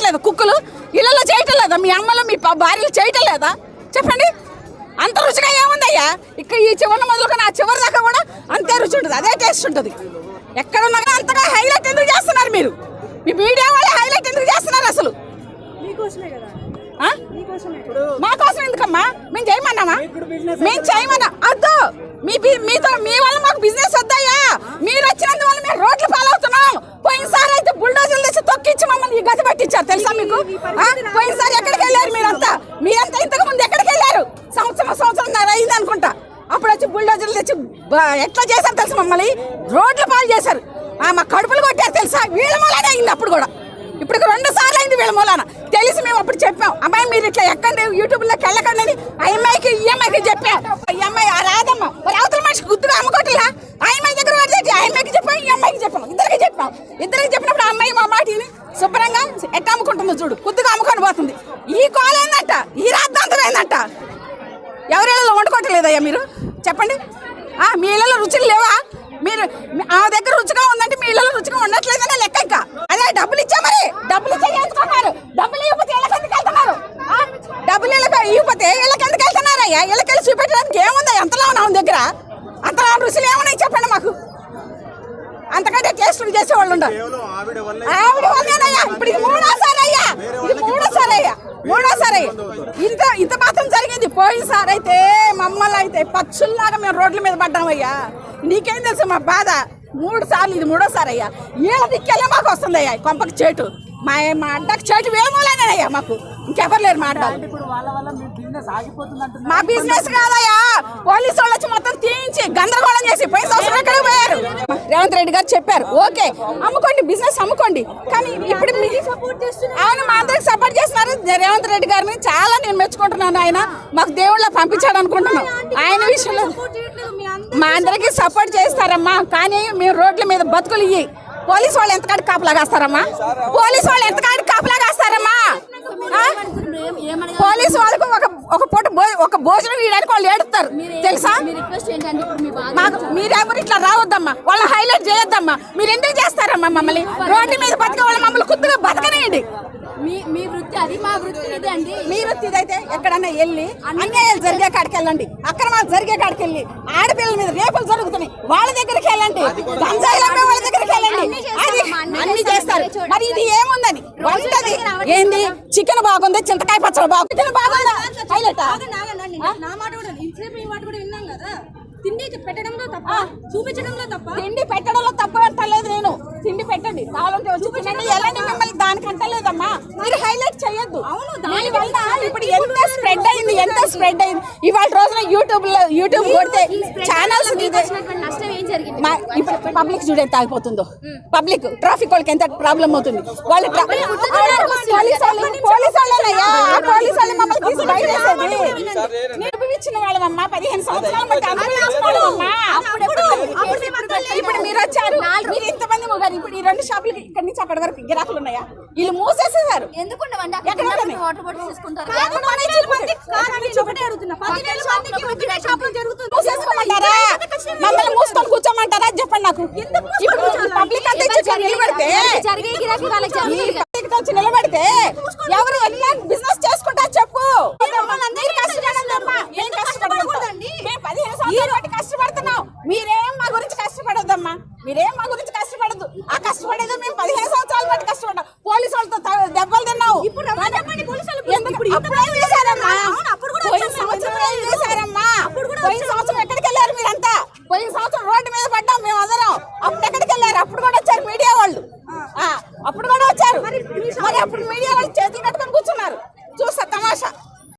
చేయట్లేదా కుక్కలు? ఇళ్ళలో చేయటం లేదా మీ అమ్మలు మీ ప- భార్యలు చేయటం లేదా చెప్పండి. అంత రుచిగా ఏముందయ్యా? ఇక్కడ ఈ చివరి మొదలుకొని ఆ చివరి దాకా కూడా అంతే రుచి ఉంటుంది అదే టేస్ట్ ఉంటుంది. ఎక్కడ ఉన్నా అంతగా హైలైట్ ఎందుకు చేస్తున్నారు మీరు? మీ మీడియా వాళ్ళే హైలైట్ ఎందుకు చేస్తున్నారు అసలు? మా కోసం ఎందుకమ్మా? మేము చేయమన్నామా? మేము చేయమన్నా. అద్దు. మీ మీతో మీ వల్ల మాకు బిజినెస్ వద్దయ్యా. మీరు వచ్చినందువల్ల మేము రోడ్లు పాలవుతున్నాం పోయినసారి అయితే బుల్డోజర్లు తెచ్చి తొక్కిచ్చి మమ్మల్ని ఈ గతి పట్టించారు తెలుసా మీకు ఆ? పోయినసారి ఎక్కడికి వెళ్ళారు మీరంతా? మీరంతా ఇంతకు ముందు ఎక్కడికి వెళ్ళారు? సంవత్సరం సంవత్సరం అయింది అనుకుంటా. అప్పుడు వచ్చి బుల్డోజర్లు తెచ్చి ఎట్లా చేశారు తెలుసు మమ్మల్ని? రోడ్ల పాలు చేశారు. ఆ, మా కడుపులు కొట్టారు తెలుసా? వీళ్ళ మూలానే అయింది అప్పుడు కూడా. ఇప్పుడు రెండు సార్లు అయింది వీళ్ళ మూలాన. తెలిసి మేము అప్పుడు చెప్పాం అమ్మాయి మీరు ఇట్లా ఎక్కండి యూట్యూబ్లోకి వెళ్ళకండి అని ఆ అమ్మాయికి ఈ అమ్మాయికి చెప్పాం ఈ అమ్మాయి ఆ రాదమ్మ మరి అవతల మనిషి గుర్తుగా అమ్ముకోవట్లా ఆ అమ్మాయి దగ్గర పడితే ఆ అమ్మాయికి చెప్పాం ఈ అమ్మాయికి చెప్పాం ఇద్దరికి చెప్పాం ఇద్దరికి చెప్పినప్పుడు ఆ అమ్మాయి మా మాటిని శుభ్రంగా ఎట్లా అమ్ముకుంటుందో చూడు కుద్దుగా అమ్ముకొని పోతుంది. ఈ కోల ఏందంట? ఈ రాద్దాంతం ఏందంట? ఎవరిళ్ళలో వండుకోవట్లేదయ్యా మీరు? చెప్పండి. ఆ, మీ ఇళ్ళలో రుచులు లేవా? మీరు ఆ దగ్గర రుచిగా ఉందంటే మీ ఇళ్ళలో రుచిగా ఉండట్లేదనే లెక్క ఇంకా. అదే డబ్బులు ఇచ్చా మరి? డబ్బులు ఇచ్చా డబ్బులు ఇవ్వకపోతే ఇళ్ళకి ఎందుకు వెళ్తున్నారు? డబ్బులు ఇళ్ళకి ఇవ్వకపోతే ఇళ్ళకి ఎందుకు వెళ్తున్నారు అయ్యా ఇళ్ళకి వెళ్ళి చూపెట్టడానికి ఏముంది? ఎంతలో ఉన్న దగ్గర? అంతలో రుచులు ఏమున్నాయి చెప్పండి మాకు? అంతకంటే టేస్టులు చేసేవాళ్ళు ఉండరు ఆవిడ వల్లేనయ్యా ఇప్పుడు ఇది మూడోసారి అయ్యా ఇది మూడోసారి అయ్యా మూడోసారి. అయ్యా ఇంత ఇంత మాత్రం జరిగింది. పోయినసారి అయితే మమ్మల్ని అయితే పక్షుల్లాగా మేము రోడ్ల మీద పడ్డామయ్యా నీకేం తెలుసు మా బాధ? మూడు సార్లు ఇది మూడోసారి అయ్యా. ఏళ్ళ దిక్కెళ్ళే మాకు వస్తుందయ్యా ఈ కొంపకి చేటు. మా మా అడ్డకి చేటు వేమోలేనయ్యా మాకు. ఇంకెవరు లేరు మా అడ్డాలు. ఇప్పుడు వాళ్ళ వల్ల మీ బిజినెస్ కాదయ్యా. పోలీసు వాళ్ళు వచ్చి మొత్తం తీయించి గందరగోళం చేసి పోయిన సంవత్సరం ఎక్కడికి పోయారు అన్నారు చెప్పారు. ఓకే అమ్ముకోండి బిజినెస్ అమ్ముకోండి. కానీ ఇప్పుడు ఆయన అవును మా అందరికి సపోర్ట్ చేస్తున్నారు. రేవంత్ రెడ్డి గారిని చాలా నేను మెచ్చుకుంటున్నాను ఆయన మాకు దేవుళ్ళ పంపించాడు అనుకుంటున్నాం. ఆయన విషయంలో మా అందరికి సపోర్ట్ చేస్తారమ్మా. కానీ మేము రోడ్ల మీద బతుకులు ఇయ్యి. పోలీసు వాళ్ళు ఎంతకాడికి కాపలాగాస్తారమ్మా పోలీసు వాళ్ళు ఎంతకాడికి కాపలాగాస్తారమ్మా పోలీసు వాళ్ళకు ఒక ఒక పూట భో- ఒక భోజనం ఇవ్వడానికి వాళ్ళు ఏడుస్తారు తెలుసా? మీ మాకు మీరెవరు ఇట్లా రావద్దమ్మా. వాళ్ళని హైలైట్ చేయొద్దమ్మా. మీరు ఎందుకు చేస్తారమ్మా మమ్మల్ని? రోడ్డు మీద బతికే వాళ్ళ మమ్మల్ని కుద్దుగా బతకనేయండి. మీ మీ వృత్తి అది మా వృత్తి ఇది అండి. మీరు ఇదైతే ఎక్కడన్నా వెళ్ళి అన్యాయాలు జరిగే కాడికి వెళ్ళండి. అక్రమాలు జరిగే కాడికి వెళ్ళి ఆడపిల్లల మీద రేపులు జరుగుతున్నాయి. వాళ్ళ దగ్గరికి వెళ్ళండి. గంజాయిలు వాళ్ళ దగ్గరికి వెళ్ళండి. అది అన్ని చేస్తారు. మరి ఇది ఏముందని? వంటది ఏంది? చికెన్ బాగుంది చింతకాయ పచ్చడి బాగుంది చికెన్ బాగుందా? హైలైట్. నా మాట కూడా ఇంతసేపు మీ మాట కూడా విన్నాం కదా? తిండి పెట్టడంలో తప్ప? చూపించడంలో తప్ప? తిండి పెట్టడంలో తప్పు అంటలేదు నేను. తిండి పెట్టండి. కావాలంటే వచ్చి తినండి. మీరు హైలైట్ చేయొద్దు. అవును, దాని వల్ల ఇప్పుడు ఎంత స్ప్రెడ్ అయింది ఎంత స్ప్రెడ్ అయింది? ఇవాళ రోజున యూట్యూబ్లో యూట్యూబ్ కొడితే ఛానల్స్ ఇప్పుడు పబ్లిక్ చూడ ఎంత ఆగిపోతుందో. పబ్లిక్ ట్రాఫిక్ వాళ్ళకి ఎంత ప్రాబ్లం అవుతుంది? వాళ్ళు పోలీస్ వాళ్ళు పోలీస్ వాళ్ళనయ్యా పోలీస్ వాళ్ళు మమ్మల్ని తీసి బయటేసేది నిర్భవించిన వాళ్ళమమ్మా పదిహేను సంవత్సరాల బట్టి ఇప్పుడు మీరు వచ్చారు. మీరు ఇంతమంది మొగారు. ఇప్పుడు ఈ రెండు షాపులకి ఇక్కడి నుంచి అక్కడి వరకు గిరాకులు ఉన్నాయా? వీళ్ళు మూసేసేసారు. షాపులో. మూసేసుకోమంటారా మమ్మల్ని మూసుకొని కూర్చోమంటారా? చెప్పండి నాకు. పబ్లిక్ అంతా నిలబడితే నిలబడితే ఎవరు ఎలా బిజినెస్ చేసుకుంటా చెప్పు మీరు కష్టపడద్దమ్మా. ఏం కష్టపడకూడదండి మేము పదిహేను సంవత్సరాలు బట్టి కష్టపడుతున్నాం మీరేం మా గురించి కష్టపడొద్దమ్మా మీరేం మా గురించి కష్టపడద్దు. ఆ కష్టపడేది మేము పదిహేను సంవత్సరాలు బట్టి కష్టపడ్డాం. పోలీసు వాళ్ళతో దెబ్బలు తిన్నావు పోయిన. సంవత్సరం ఎక్కడికి వెళ్ళారు మీరంతా? పోయిన సంవత్సరం రోడ్డు మీద పడ్డాం మేము అందరం అప్పుడు ఎక్కడికి వెళ్ళారు? అప్పుడు కూడా వచ్చారు మీడియా వాళ్ళు. అప్పుడు కూడా వచ్చారు. మరి అప్పుడు మీడియా వాళ్ళు చేతులు